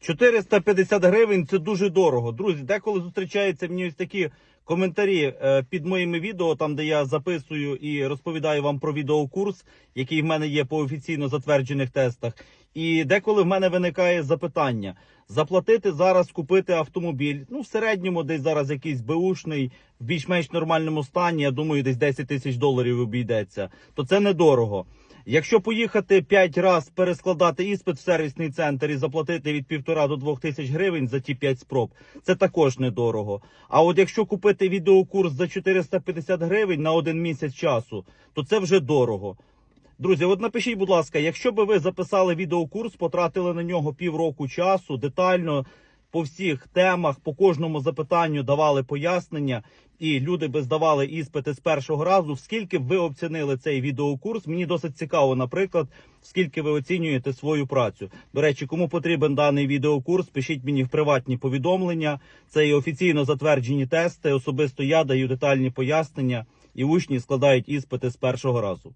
450 гривень це дуже дорого. Друзі, деколи зустрічаються мені ось такі коментарі е, під моїми відео, там де я записую і розповідаю вам про відеокурс, який в мене є по офіційно затверджених тестах. І деколи в мене виникає запитання: заплатити зараз, купити автомобіль. Ну, в середньому десь зараз якийсь беушний, в більш-менш нормальному стані. Я думаю, десь 10 тисяч доларів обійдеться. То це недорого. Якщо поїхати 5 разів перескладати іспит в сервісний центр і заплатити від півтора до двох тисяч гривень за ті 5 спроб, це також недорого. А от якщо купити відеокурс за 450 гривень на один місяць часу, то це вже дорого. Друзі, от напишіть, будь ласка, якщо би ви записали відеокурс, потратили на нього півроку часу, детально по всіх темах, по кожному запитанню давали пояснення, і люди би здавали іспити з першого разу. Скільки ви оцінили цей відеокурс? Мені досить цікаво, наприклад, скільки ви оцінюєте свою працю. До речі, кому потрібен даний відеокурс, пишіть мені в приватні повідомлення. Це і офіційно затверджені тести. Особисто я даю детальні пояснення, і учні складають іспити з першого разу.